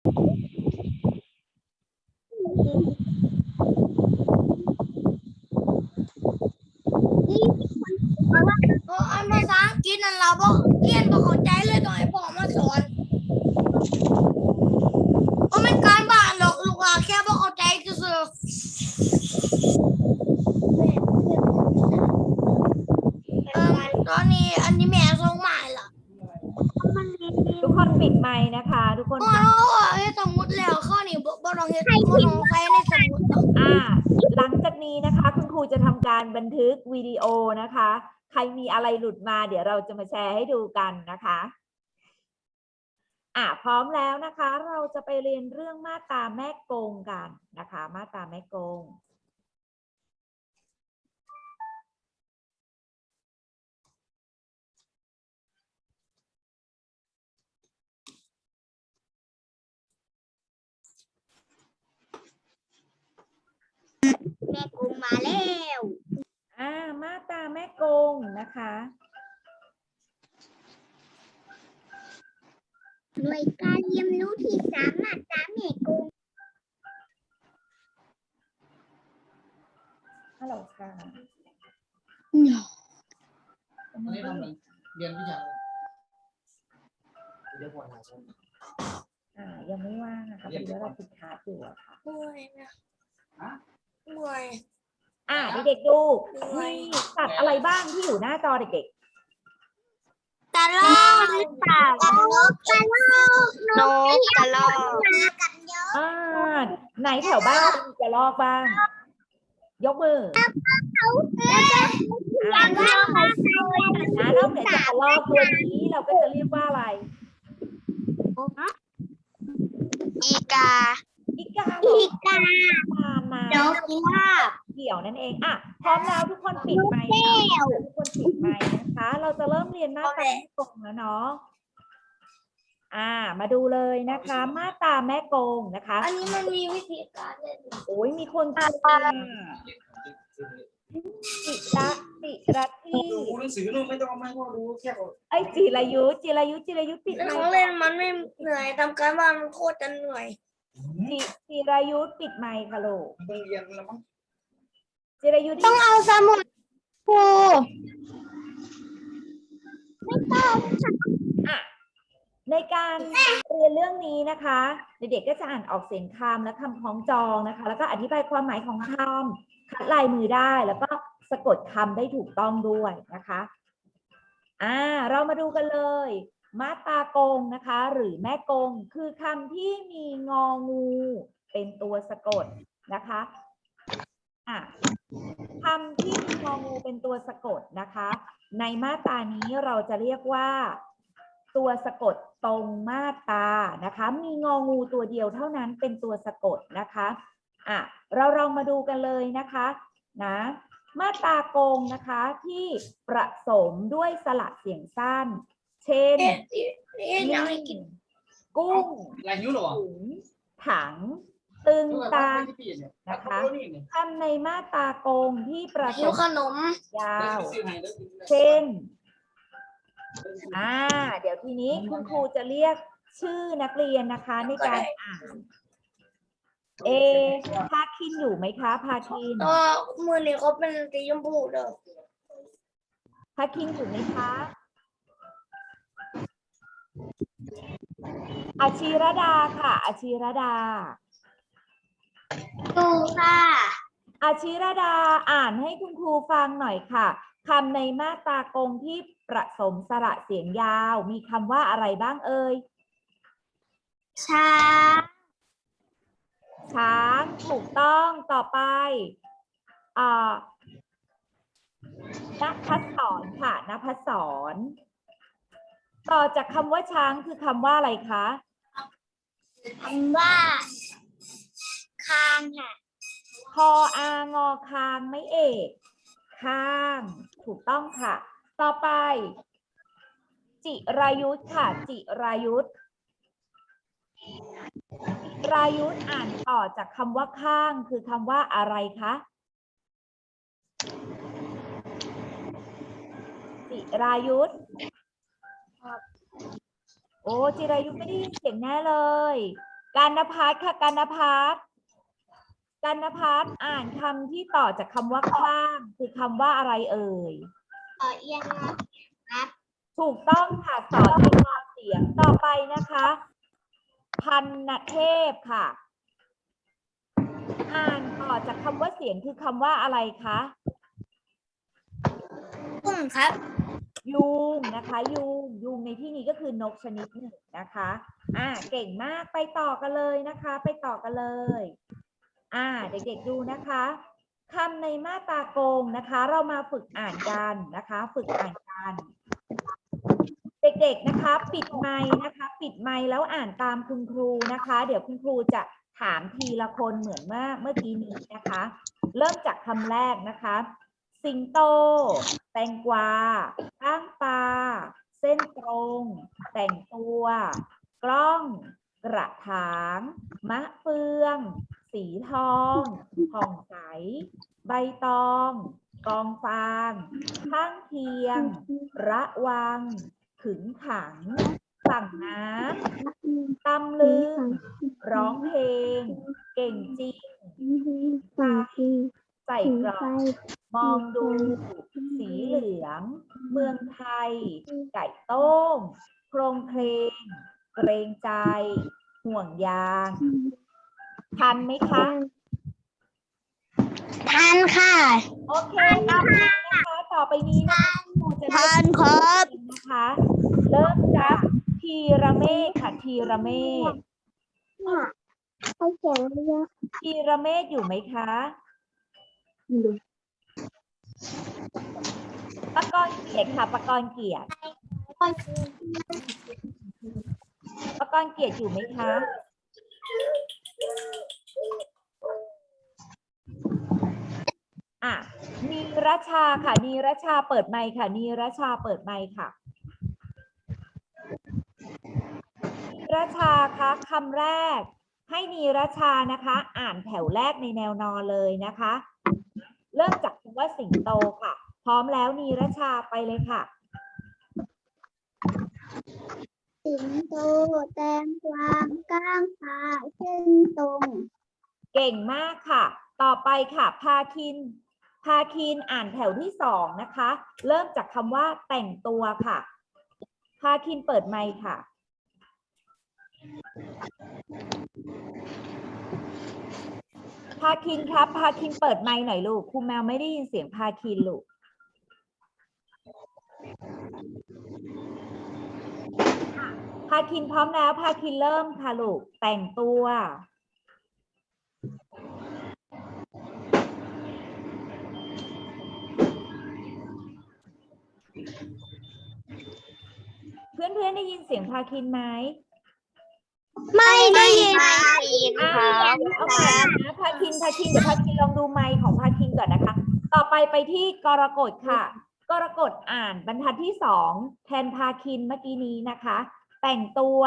เออันภาษาอังกฤษนั่นเราบอกเรียนบอกเข้าใจเลยต้องให้พ่อมาสอนเพราะมันการบ้านหรอกลูกว่าแค่บอกเข้าใจก็คือเออตอนนี้อันนี้แม่ส่งมาให้ละ ทุกคนปิดไมค์นะคะ ทุกคน โอ้โหเฮ็ดสมุดแล้วข้อนี้บ่บ่ต้องเฮ็ดบ่ต้องใส่ในสมุดหรอก อ่า หลังจากนี้นะคะ คุณครูจะทำการ บันทึกวิดีโอนะคะ ใครมีอะไรหลุดมาเดี๋ยวเราจะมาแชร์ให้ดูกันนะคะอ่าพร้อมแล้วนะคะ เราจะไปเรียนเรื่องมาตราแม่กงกันนะคะ มาตราแม่กงแม่กงมาแล้ว แม่กงนะคะหน่วยการเรียนรู้ที่สามารถตามแม่กุ้งฮัลโหลค่ะอันนี้ทำอะไรเรียนวิชาอะไรเรียนวันไหนใช่ไหมอ่ายังไม่ว่างนะคะพอดีว่าเราติดขาดอยู่อะค่ะเมื่อยนะเมื่อย อ่าเด็กๆดูเหนื่อยมีสัตว์อะไรบ้างที่อยู่หน้าจอเด็กกระรอกหรือเปล่ากระรอกกระรอกนกกระรอกมากันเยอะๆอ่าไหนแถวบ้านมีกระรอกบ้าง ยกมืออ่ากระรอกนะนอกเหนือจากกระรอกตัวนี้เราก็จะเรียกว่าอะไรอีกาอีกาอีกาตามมาดอกพิราบ เกี่ยวนั่นเองอะพร้อมแล้วทุกคนปิดไมค์แก้ค่ะวทุกคนปิดไมค์นะคะ เราจะเริ่มเรียนมาตราแม่กงแล้วเนาะอ่า มาดูเลยนะคะ มาตราแม่กงนะคะอันนี้มันมีวิธีการเล่นโอ้ยมีคนชมอะจิระจิระที่ดูหนังสือนู่นไม่ต้องเอาไม้ก็รู้แค่ว่าไอ้ยจิรายุจิรายุจิรายุปิดเล่นไมของค์เล่นมันไม่เหนื่อยทำการบ้านมันโคตรจะเหนื่อยจิจิรายุปิดไมค์ค่ะลูก ต้องเรียนแล้วมั้ง จิรายุต้องเอาสมุดครูอะในการเรียนเรื่องนี้นะคะเด็กๆก็จะอ่านออกเสียงคำและคำคล้องจองนะคะ แล้วก็อธิบายความหมายของคำคัดลายมือได้ แล้วก็สะกดคำได้ถูกต้องด้วยนะคะอ่าเรามาดูกันเลย มาตากงนะคะ หรือแม่กงคือคำที่มีงองู เป็นตัวสะกดนะคะอะ คำที่มีงองูเป็นตัวสะกดนะคะ ในมาตรานี้เราจะเรียกว่า ตัวสะกดตรงมาตรานะคะ มีงองูตัวเดียวเท่านั้นเป็นตัวสะกดนะคะอะเราลองมาดูกันเลยนะคะนะมาตรากงนะคะที่ประสมด้วยสระเสียงสั้น เช่น กุ้งลายุหรอถุงถัง ตึงตาที่ปีเนี่ยนะคะนี่เนี่ยคำในมาตรากงที่ประหิสวมขนม ยาแล้ววซื้อให้แล้วเช่น อ่า เดี๋ยวทีนี้คุณครูจะเรียกชื่อนักเรียนนะคะในการอ่าน เอ พาคินอยู่ไหมคะ พาคิน ก็มือนี้เขาเป็นสีชมพูเด้อพาคินอยู่ไหมคะ อาชีรดาค่ะ อาชีรดา ดูค่ะ อาชีรดาอ่านให้คุณครูฟังหน่อยค่ะคำในมาตรากงที่ประสมสระเสียงยาว มีคำว่าอะไรบ้างเอ่ย ช้าช้างถูกต้องต่อไปอ่านภัสสรค่ะนภัสสรต่อจากคำว่าช้างคือคำว่าอะไรคะ คำว่าคางค่ะคออางอคางไม่เอก ข้าง ถูกต้องค่ะ ต่อไป จิรายุทธค่ะ จิรายุทธจิรายุทธอ่านต่อจากคำว่าข้าง คือคำว่าอะไรคะจิรายุทธโอ้จิรายุทธไม่ได้ยินเสียงแน่เลย การนภัสค่ะการนภัส การนภัสอ่านคำที่ต่อจากคำว่าข้างคือคำว่าอะไรเอ่ย ขอเอียงนะครับ ถูกต้องค่ะสอนเป็นวางเสียงต่อไปนะคะ พันนเทพค่ะ อ่านต่อจากคำว่าเสียงคือคำว่าอะไรคะกุ้งครับ ยุงนะคะ ยุงยุงในที่นี้ก็คือนกชนิดหนึ่งนะคะ อ่าเก่งมากไปต่อกันเลยนะคะ ไปต่อกันเลย อ่าเด็กๆดูนะคะคำในมาตราโกงนะคะ เรามาฝึกอ่านกันนะคะ ฝึกอ่านกัน เด็กๆนะคะ ปิดไมค์นะคะ ปิดไมค์แล้วอ่านตามคุณครูนะคะ เดี๋ยวคุณครูจะถามทีละคนเหมือนเมื่อเมื่อกี้นี้นะคะ เริ่มจากคำแรกนะคะ สิงโต แตงกวาก้างปลาเส้นตรง แต่งตัว กล้อง กระถาง มะเฟือง สีทองผ่องใส ใบตอง กองฟาง ข้างเคียง ระวัง ขึงขัง สั่งน้ำตำลึง ร้องเพลง เก่งจริงใส่กล่องมองดู สีเหลือง เมืองไทย ไก่ต้ม โครงเพลง เกรงใจ ห่วงยาง ทันไหมคะทันค่ะ โอเคนับเลยนะคะต่อไปนี้นะคะครูจะเริ่ทัมนครับนะคะ เริ่มจากทีระเมฆค่ะทีระเมฆเขาเขียนเยอะทีระเมฆอยู่ไหมคะปะกรณ์เกียรติค่ะปะกรณ์เกียรติปะกรณ์เกียรติอยู่ไหมคะอะนี รชาค่ะ นีรชาเปิดไมค์ค่ะ นีรชาเปิดไมค์ค่ะนีรชาคะคำแรก ให้นีรชานะคะ อ่านแถวแรกในแนวนอนเลยนะคะ เริ่มจากคำว่าสิงโตค่ะ พร้อมแล้วนีรชาไปเลยค่ะ สิงโตแตงกวางก้างปลาเส้นตรง เก่งมากค่ะ ต่อไปค่ะ พาคิน พาคินอ่านแถวที่สองนะคะ เริ่มจากคำว่าแต่งตัวค่ะ พาคินเปิดไมค์ค่ะ พาคินครับ พาคินเปิดไมค์หน่อยลูกครูแมวไม่ได้ยินเสียงพาคินลูก พาคินพร้อมแล้ว พาคินเริ่มค่ะลูก แต่งตัว เพื่อนๆได้ยินเสียงพาคินไหมไม่ได้ยินอ่าเอาใหม่นะพาคินพาคินเดี๋ยวพาคินลองดูไมค์ของพาคินก่อนนะคะ ต่อไปไปที่กรกฎค่ะ กรกฎอ่านบรรทัดที่สองแทนพาคินเมื่อกี้นี้นะคะ แต่งตัว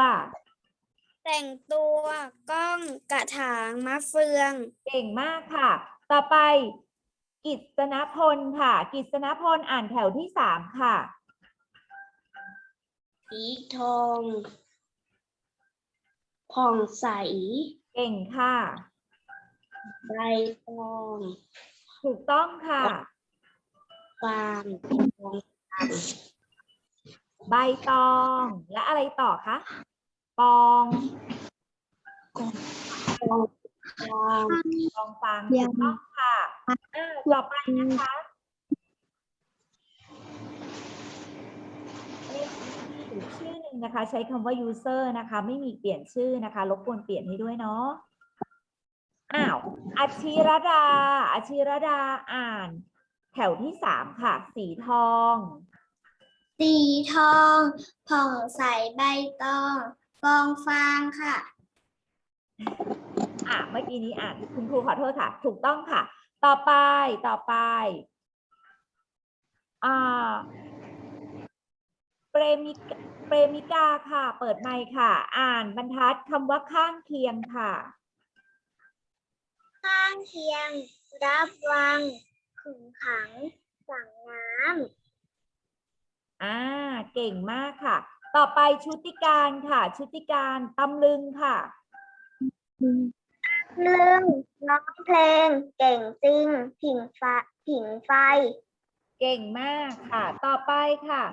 แต่งตัวกล้องกระถางมะเฟือง เก่งมากค่ะ ต่อไป กิษณพลค่ะ กิษณพลอ่านแถวที่สามค่ะสีทองผ่องใส เก่งค่ะ ใบตอง ถูกต้องค่ะฟางทองคใบตอง และอะไรต่อคะปองำฟางปองฟางถูกต้องค่ะอ่า ต่อไปนะคะเลขที่อีกชื่อหนึ่งนะคะ ใช้คำว่า user นะคะ ไม่มีเปลี่ยนชื่อนะคะรบกวนเปลี่ยนให้ด้วยเนาะอ้าวอาชิรดาอาชิรดาอ่าน แถวที่สามค่ะ สีทอง สีทองผ่องใสใบตองกองฟางค่ะ อะเมื่อกี้นี้อ่านคุณครูขอโทษค่ะ ถูกต้องค่ะ ต่อไปต่อไปอ่าเปรมิกเปรมิกาค่ะ เปิดไมค์ค่ะ อ่านบรรทัดคำว่าข้างเคียงค่ะ ข้างเคียง รับวังขึงขัง สั่งน้ำอ่า เก่งมากค่ะ ต่อไปชุติการค่ะ ชุติการตำลึงค่ะ เรื่องร้องเพลง เก่งจริง ผิงไฟผิงไฟ เก่งมากค่ะ ต่อไปค่ะ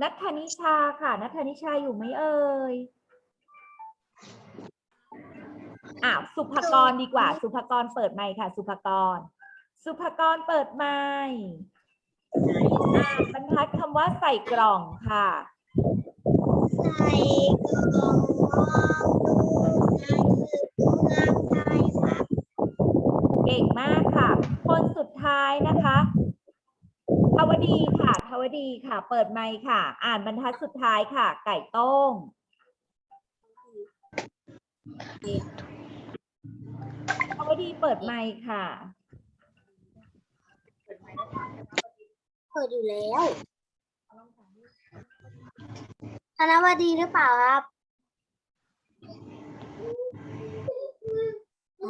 นัทธนิชาค่ะ นัทธนิชาอยู่ไหมเอ่ยอ้าวสุภกรดีกว่า สุภกรเปิดไมค์ค่ะ สุภกร สุภกรเปิดไมค์อ่าบรรทัดคำว่าใส่กล่องค่ะ ใส่กล่องมองดูงานคือเมืองไทยค่ะ เก่งมากค่ะ คนสุดท้ายนะคะทวดีค่ะทวดีค่ะ เปิดไมค์ค่ะ อ่านบรรทัดสุดท้ายค่ะ ไก่ต้มทวดีเปิดไมค์ค่ะ เปิดอยู่แล้วธนวดีหรือเปล่าครับ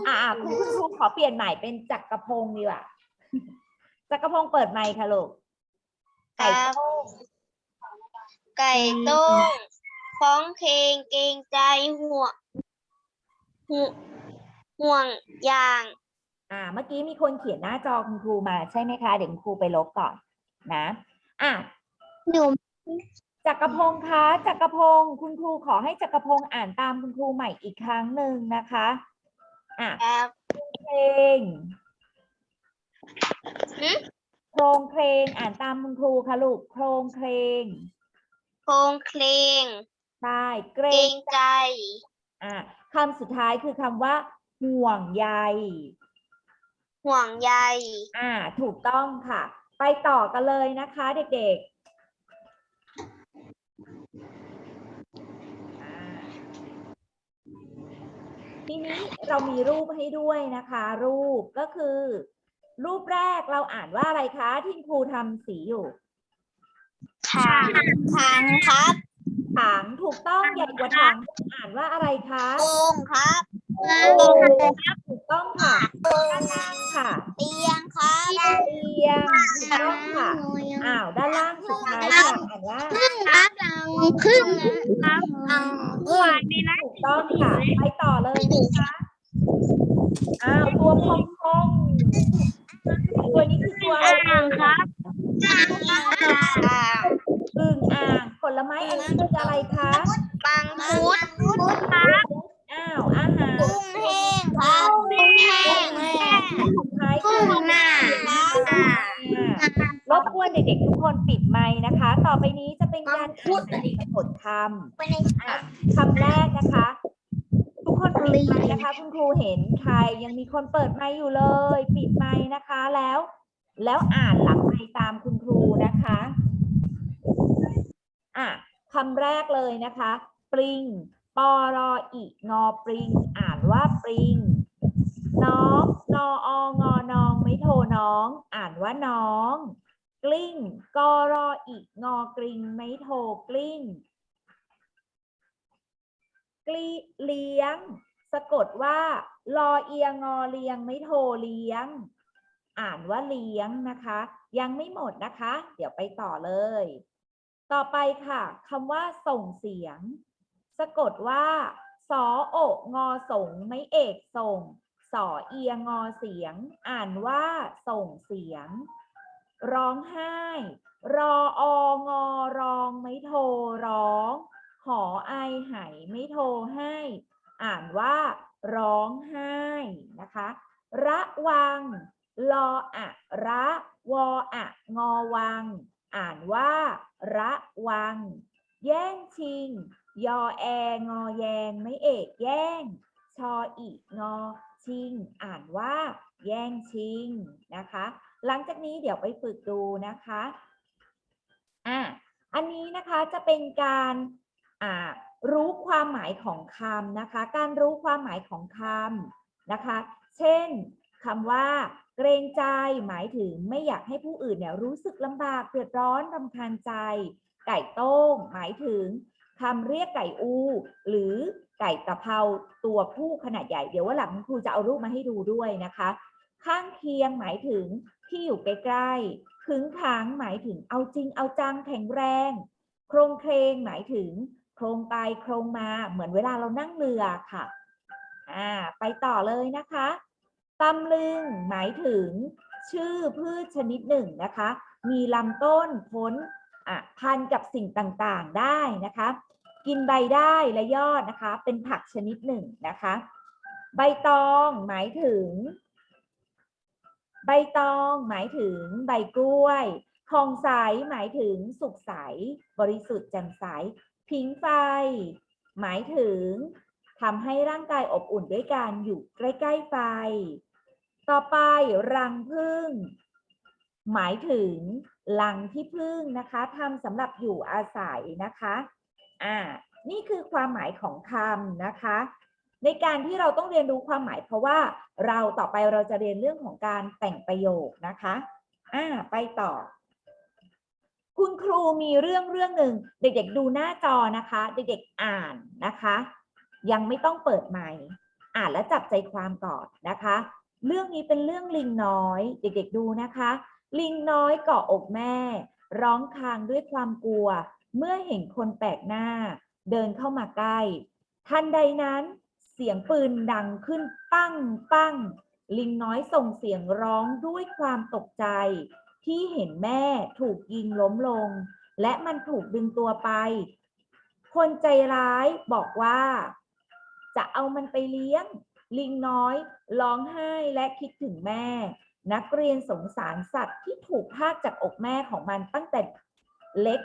อ่าคุณคุณครูขอเปลี่ยนใหม่เป็นจักรพงศ์ดีกว่าจักรพงศ์เปิดไมค์ค่ะลูกไก่ต้มไก่ต้มฟ้องเพลงเกรงใจห่วงห่วงห่วงยาง อ่า เมื่อกี้มีคนเขียนหน้าจอคุณครูมาใช่ไหมคะเดี๋ยวคุณครูไปลบก่อนนะ อะหนูจักรพงศ์คะจักรพงศ์คุณครูขอให้จักรพงศ์อ่านตามคุณครูใหม่อีกครั้งหนึ่งนะคะ อะครับเพลงหึโครงเพลงอ่านตามคุณครูค่ะลูกโครงเพลงโครงเพลงใช่เกรเกรงงใจ อะคำสุดท้ายคือคำว่า ห่วงใย ห่วงใย อ่า ถูกต้องค่ะ ไปต่อกันเลยนะคะเด็กๆ ทีนี้เรามีรูปให้ด้วยนะคะ รูปก็คือ รูปแรกเราอ่านว่าอะไรคะ ที่ครูทำสีอยู่ถังถังครับถังถูกต้องใหญ่กว่าถังอ่านว่าอะไรคะโอ่งครับ โอ่งถูกต้องค่ะค่ะเตียงครับเตียงถูกต้องค่ะ อ้าว ด้านล่างสุดท้ายค่ะอ่านว่าครับพึ่งครับเมื่อวานนี้นะถูกต้องค่ะ ไปต่อเลยนะคะอ้าวตัวพองพองตัวนี้คือตัวอะไรอ่างครับอึ่งอ่างผลไม้อันนี้คืออะไรคะปังพุดพุดครับ อ้าวอาหารกุ้งแห้งครับกุ้งแห้งสุดท้ายคืกุ้องหน้ารบกวนเด็กๆทุกคนปิดไมค์นะคะ ต่อไปนี้จะเป็นการอ่านสะกดคำไปในอะคำแรกนะคะ ทุกคนปิดไมค์นะคะคุณครูเห็นใครยังมีคนเปิดไมค์อยู่เลย ปิดไมค์นะคะแล้ว แล้วอ่านหลังไมค์ตามคุณครูนะคะอะคำแรกเลยนะคะ ปริง ปอรออีงอปริง อ่านว่าปริง น้องนอองอนองไม่โทน้อง อ่านว่าน้อง กลิ้งกอรออีงอกริงไม่โทกลิ้งกลีเลี้ยง สะกดว่าลอเอียงอเลียงไม่โทเลี้ยง อ่านว่าเลี้ยงนะคะ ยังไม่หมดนะคะ เดี๋ยวไปต่อเลย ต่อไปค่ะคำว่าส่งเสียง สะกดว่าสอโอกงอสงไม่เอกส่ง สอเอียงอเสียง อ่านว่าส่งเสียง ร้องไห้ รอองอรองไม่โทรร้อง หอไอไหไม่โทรให้ อ่านว่าร้องไห้นะคะ ระวังลออะระวออะงอวัง อ่านว่า ระวัง แย่งชิง ยอแองอแยงไม่เอกแย่ง ชออีงอชิง อ่านว่า แย่งชิงนะคะ หลังจากนี้เดี๋ยวไปฝึกดูนะคะอะอันนี้นะคะจะเป็นการอ่ารู้ความหมายของคำนะคะ การรู้ความหมายของคำนะคะ เช่นคำว่า เกรงใจหมายถึงไม่อยากให้ผู้อื่นเนี่ยรู้สึกลำบากเดือดร้อนรำคาญใจ ไก่โต้งหมายถึง คำเรียกไก่อู หรือไก่ตะเภาตัวผู้ขนาดใหญ่ เดี๋ยวว่าหลังคุณครูจะเอารูปมาให้ดูด้วยนะคะ ข้างเคียงหมายถึงที่อยู่ใกล้ๆขึงขังหมายถึงเอาจริงเอาจังแข็งแรง โครงเครงหมายถึงโครงไปโครงมาเหมือนเวลาเรานั่งเรือค่ะ อ่า ไปต่อเลยนะคะตำลึงหมายถึงชื่อพืชชนิดหนึ่งนะคะ มีลำต้นพ้นพันกับสิ่งต่างๆได้นะคะ กินใบได้และยอดนะคะ เป็นผักชนิดหนึ่งนะคะ ใบตองหมายถึง ใบตองหมายถึงใบกล้วยผ่องใสหมายถึงสุขใส บริสุทธิ์แจ่มใส ผิงไฟ หมายถึงทำให้ร่างกายอบอุ่นด้วยการอยู่ใกล้ๆไฟ ต่อไปรังผึ้งหมายถึงรังที่ผึ้งนะคะทำสำหรับอยู่อาศัยนะคะ อ่านี่คือความหมายของคำนะคะ ในการที่เราต้องเรียนรู้ความหมาย เพราะว่าเราต่อไปเราจะเรียนเรื่องของการแต่งประโยคนะคะอ่าไปต่อ คุณครูมีเรื่องเรื่องหนึ่งเด็กๆดูหน้าจอนะคะ เด็กๆอ่านนะคะ ยังไม่ต้องเปิดไมค์อ่านและจับใจความก่อนนะคะ เรื่องนี้เป็นเรื่องลิงน้อย เด็กๆดูนะคะ ลิงน้อยเกาะอกแม่ ร้องครางด้วยความกลัว เมื่อเห็นคนแปลกหน้าเดินเข้ามาใกล้ ทันใดนั้นเสียงปืนดังขึ้นปั้งปั้ง ลิงน้อยส่งเสียงร้องด้วยความตกใจ ที่เห็นแม่ถูกยิงล้มลง และมันถูกดึงตัวไป คนใจร้ายบอกว่า จะเอามันไปเลี้ยง ลิงน้อยร้องไห้และคิดถึงแม่ นักเรียนสงสารสัตว์ที่ถูกพากจากอกแม่ของมันตั้งแต่เล็ก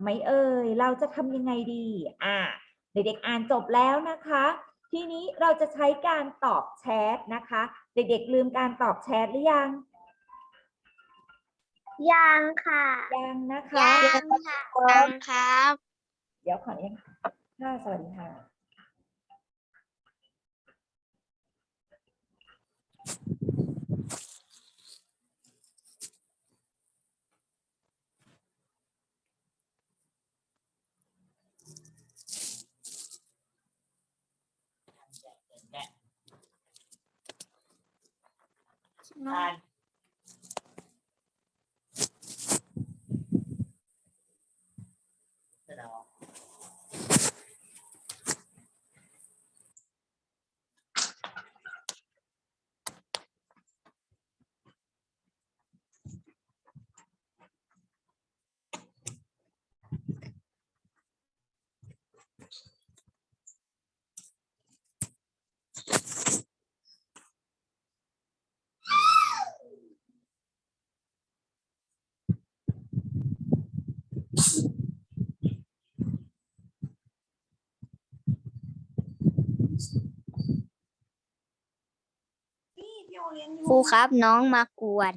ไหมเอ่ยเราจะทำยังไงดี อ่าเด็กๆอ่านจบแล้วนะคะ ทีนี้เราจะใช้การตอบแชทนะคะ เด็กๆลืมการตอบแชทหรือยังยังค่ะยังนะคะยังค่ะยังครับ เดี๋ยวขออนุญาตค่ะสวัสดีค่ะ Aye. ครูครับน้องมากวน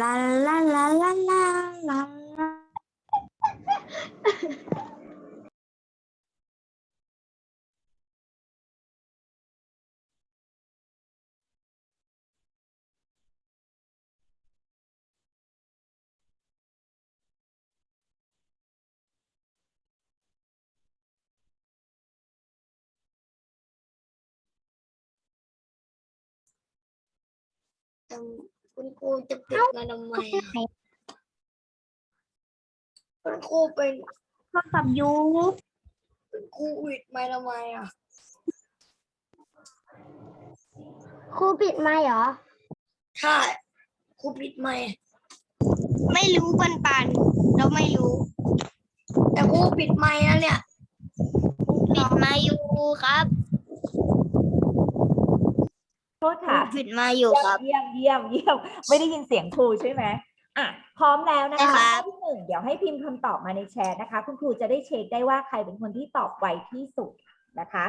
ลาลาลาลาลาลาลา คุณครูจะปิดมาทำไมอะคุณครูเป็นโทรศัพท์ยูคุณครูปิดมาทำไมอะครูปิดไมค์เหรอใช่ครูปิดไมค์ไม่รู้ปันปันเราไม่รู้ แต่ครูปิดไมค์นะเนี่ย ปิดไมค์อยู่ครับ โทษค่ะปิดไมค์อยู่ครับ เยี่ยมเยี่ยมเยี่ยมไม่ได้ยินเสียงครูใช่ไหมอะพร้อมแล้วนะใช่คะครับข้อที่หนึ่งเดี๋ยวให้พิมพ์คำตอบมาในแชทนะคะ คุณครูจะได้เช็คได้ว่าใครเป็นคนที่ตอบไวที่สุดนะคะ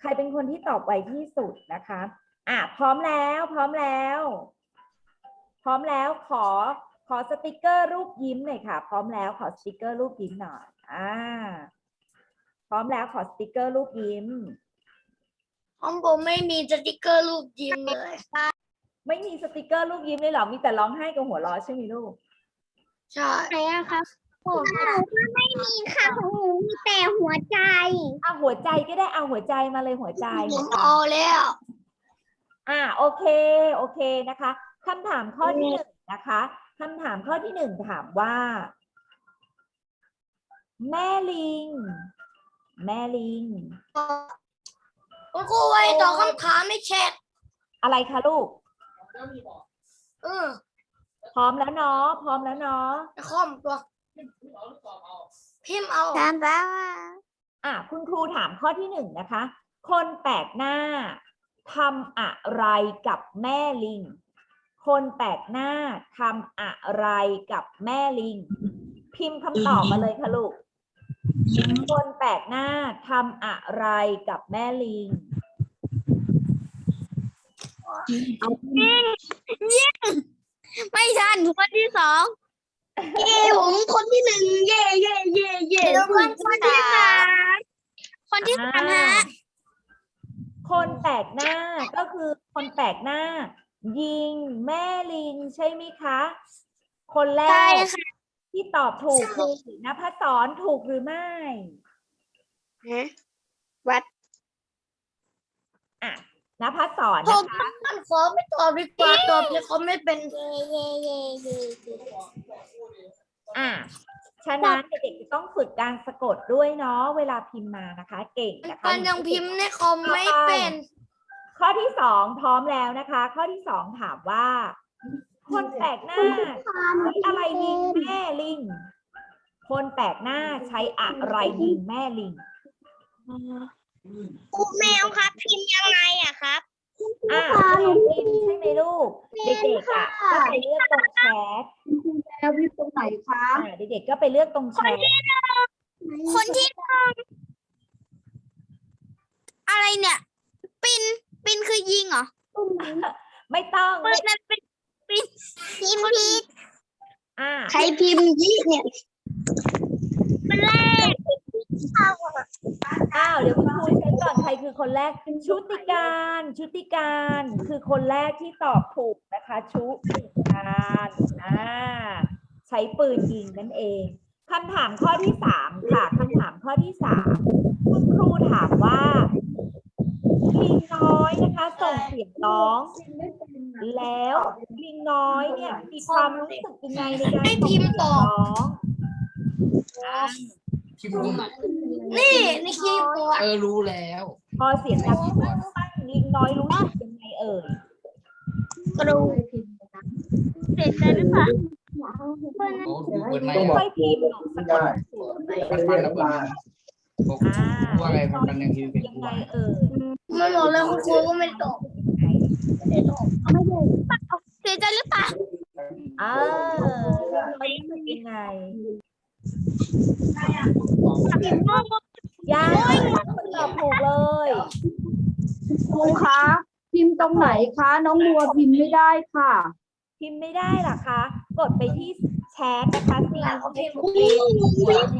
ใครเป็นคนที่ตอบไวที่สุดนะคะอะพร้อมแล้ว พร้อมแล้ว พร้อมแล้วขอขอสติกเกอร์รูปยิ้มหน่อยค่ะ พร้อมแล้วขอสติกเกอร์รูปยิ้มหน่อยอ่าพร้อมแล้วขอสติกเกอร์รูปยิ้ม ห้องผมไม่มีสติกเกอร์รูปยิ้มเลยไม่มีสติกเกอร์รูปยิ้มเลยเหรอ มีแต่ร้องไห้กับหัวเราะใช่ไหมลูก ใช่ไหนอะครับไม่มีค่ะของหนูมีแต่หัวใจอะหัวใจก็ได้เอาหัวใจมาเลยหัวใจผมเอาแล้ว อ่าโอเค โอเคนะคะคำถามข้อที่หนึ่งนะคะคำถามข้อที่หนึ่งถามว่า แม่ลิง แม่ลิง คุณครูไว้ตอบคำถามไม่แชทอะไรคะลูก เออพร้อมแล้วเนาะพร้อมแล้วเนาะไอ้คอมตัว พิมพ์เอา ถามว่าอะคุณครูถามข้อที่หนึ่งนะคะ คนแปลกหน้าทำอะไรกับแม่ลิง คนแปลกหน้าทำอะไรกับแม่ลิง พิมพ์คำตอบมาเลยค่ะลูก คนแปลกหน้าทำอะไรกับแม่ลิงไม่ทันคนที่สองเย่ผมคนที่หนึ่งเย่เย่เย่เย่เดี๋ยวคนที่สามคนที่สามฮะคนแปลกหน้าก็คือคนแปลกหน้า ยิงแม่ลิงใช่ไหมคะ คนแรใช่กค่ะ ที่ตอบถูกนภัสสอนถูกหรือไม่ฮะวัดอะนภัสสอนผนะมคะมันขอไม่ตอบดีกว่าตอบเลยเขาไม่เป็นเย่เย่เย่เย่อะฉะนั้นเด็กๆจะต้องฝึกการสะกดด้วยเนาะเวลาพิมพ์มานะคะ เก่งนะคะมันยังพิมพ์ในคอมไม่เป็น ข้อที่สองพร้อมแล้วนะคะ ข้อที่สองถามว่า คนแปลกหน้าใช้อะไรยิงแม่ลิง คนแปลกหน้าใช้อะไรยิงแม่ลิงครูแมวครับพิมพ์ยังไงอะครับอะพิมพ์ใช่ไหมลูก เด็กๆอะก็ไปเลือกตรงแชทแล้ววิตรงไหนคะอะเด็กๆก็ไปเลือกตรงแชทคนที่หนึ่งอะไรเนี่ย ปินปินคือยิงเหรอไม่ต้องปิไม่นนั่นเป็นปิน พิมพ์ผิดอะใครพิมพ์ยี่เนี่ยเป็นแรกอ้าวเดี๋ยวคุณครูเช็คก่อนใครคือคนแรกชุติการชุติการคือคนแรกที่ตอบถูกนะคะ ชุติการอ่าใช้ปืนยิงนั่นเองคำถามข้อที่สามค่ะคำถามข้อที่สามคุณครูถามว่าลิงน้อยนะคะ ส่งเสียงร้อง แล้วลิงน้อยเนี่ย มีความรู้สึกยังไงในการให้ส่งพิมพ์เสียงตอบร้องอะคิดดูนี่ในคีย์บอร์ดเออรู้แล้วพอเสียงดังปั้งปั้งลิงน้อยรู้สึกยังไงเอ่ยกระดูกเด็ดเลยหรือเปล่าโอ้ดูเปิดไม่ไม่ได้ค่อยพิมพ์หรอกสะกดเสียงปันปันแล้วเปิดบอกอ่าว่าอะไรปันปันยังคือเป็นยังไงเอ่ย มันบอกแล้วคุณครูก็ไม่ตอบ เสียใจหรือเปล่าอ่าลิงน้อยรู้สึกยังไงพิมพ์โง่ยังคนตอบถูกเลยครูคะพิมพ์ตรงไหนคะ น้องบัวพิมพ์ไม่ได้ค่ะ พิมพ์ไม่ได้เหรอคะ กดไปที่ แชทนะคะซีเขาพิมพ์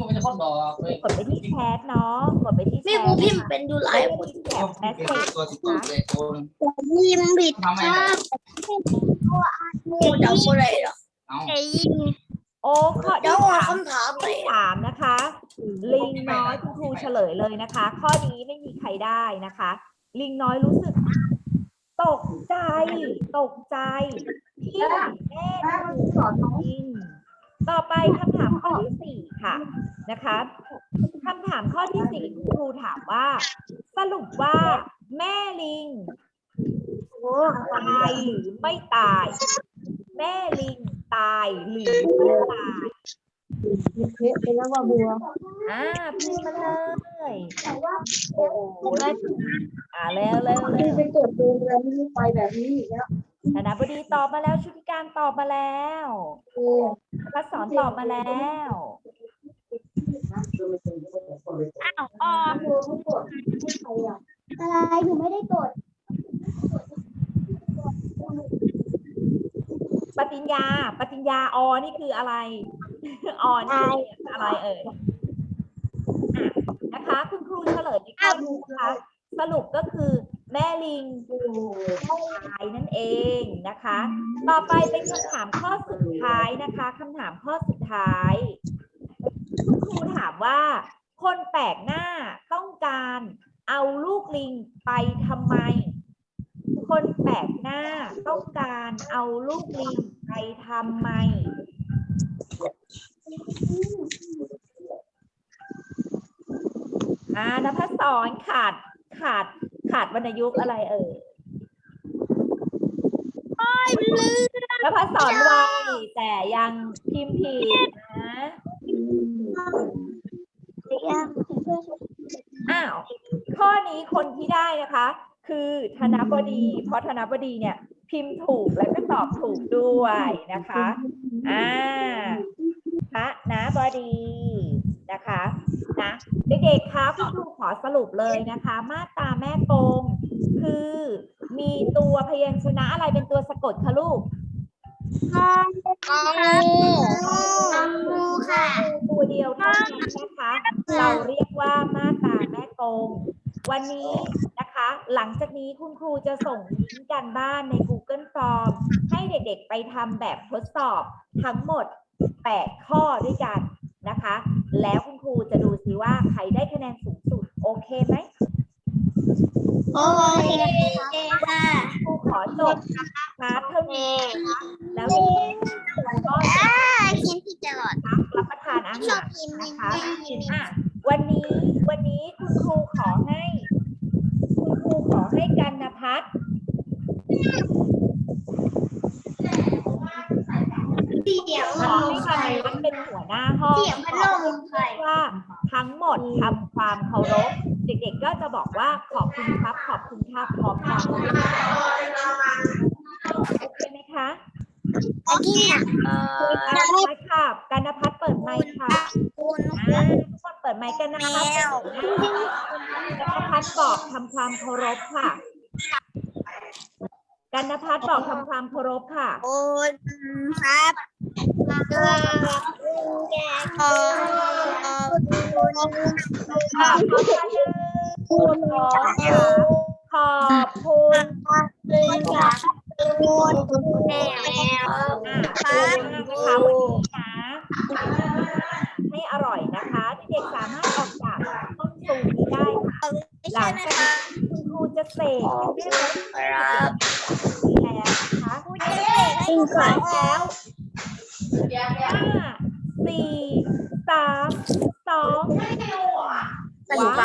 มันจะข้อดอกเลยกดไปที่แชทเนาะกดไปที่แชนี่ทครูพิมพ์เป็นอยู่หลายคนแถบแมสเซจตัวสิบตัวเลยตัวนึงพิมพ์ผิดทำไมครับครูจำอะไรหรอเอาแต่ยิงโอ้ข้อเดี๋ยวที่เอาสามคำถามไปสามนะคะ ลิงน้อยคุณครูเฉลยเลยนะคะ ข้อนี้ไม่มีใครได้นะคะ ลิงน้อยรู้สึก ตกใจ ตกใจที่แม่แม่มันสอนน้องลิง ต่อไปคำถามข้อที่สี่ค่ะนะคะคำถามข้อที่สี่คุณครูถามว่า สรุปว่าแม่ลิงตายหรือไม่ตาย แม่ลิงตายหรือไม่ตายเพะไปแล้วว่าบัวอ่าพิมพ์มาเลยโอ้โหแล้วอ่าแล้วแล้วพี่แล้วไปกดดูแล้วไม่รู้ไปแบบนี้อีกแล้ว ธนบดีตอบมาแล้วชุติการตอบมาแล้วครูพัสสอนตอบมาแล้วอ้าวออบัวไม่กดใครอะอะไรหนูไม่ได้กด ปฏิญญา ปฏิญญาอนี่คืออะไรอนี่คืออะไรเอ่ยอะนะคะ คุณครูเฉลยในข้อนี้นะคะสรุปก็คือ แม่ลิงตายนั่นเองนะคะ ต่อไปเป็นคำถามข้อสุดท้ายนะคะคำถามข้อสุดท้ายคุณครูถามว่า คนแปลกหน้าต้องการเอาลูกลิงไปทำไม คนแปลกหน้าต้องการเอาลูกลิงไปทำไมอ่านภัสสอนขาดขาด ขาดวรรณยุกต์อะไรเอ่ยนภัสสอนไวแต่ยังพิมพ์ผิดนะอ้าวข้อนี้คนที่ได้นะคะ คือธนบดี เพราะธนบดีเนี่ยพิมพ์ถูกแล้วก็ตอบถูกด้วยนะคะ อ่าธนบดีนะคะนะ เด็กๆคะคุณครูขอสรุปเลยนะคะ มาตราแม่กงคือมีตัวพยัญชนะอะไรเป็นตัวสะกดคะลูกตัวเดียวเท่านั้นนะคะ เราเรียกว่ามาตราแม่กงวันนี้นะคะ หลังจากนี้คุณครูจะส่งลิงก์การบ้านใน Google Form ให้เด็กๆไปทำแบบทดสอบทั้งหมด 8 ข้อด้วยกัน นะคะ แล้วคุณครูจะดูซิว่าใครได้คะแนนสูงสุด โอเคไหมโอเคค่ะครูขอจบคลาสเท่านี้นะคะแล้วเด็กๆก็จะคิดที่ตลอดพักรับประทานอาชอหาบรพิมพ์นะคะพิมพ์อะวันนี้วันนี้คุณครูขอให้ คุณครูขอให้กันนพัฒน์ เสียงขอให้กันนพัฒน์เป็นหัวหน้าห้องเสียงพัดลมใครว่าทั้งหมดทำความเคารพ เด็กๆก็จะบอกว่าขอบคุณครับ ขอบคุณครับพร้อมกันโอเคไหมคะตะกี้น่ะกันนพัฒน์ค่ะกันนพัฒน์เปิดไมค์ค่ะคุณอ่าทุกคนเปิดไมค์กันนะคะกันนพัฒน์บอกทำความเคารพค่ะกันนพัฒน์บอกทำความเคารพค่ะคุณครับ ขอบคุณแกขอบคุณขอบคุณขอบคุณแม่แมวขอบคุณมากนะคะวันนี้นะให้อร่อยนะคะเด็กสามารถออกจากต้นตูงนี้ได้ค่ะไม่ใช่นะคะคุณครูจะเสกให้ได้รสครับนี้แล้วนะคะคุณจะเสกให้ก่อนแล้ว ห้าสี่สามสองสรุป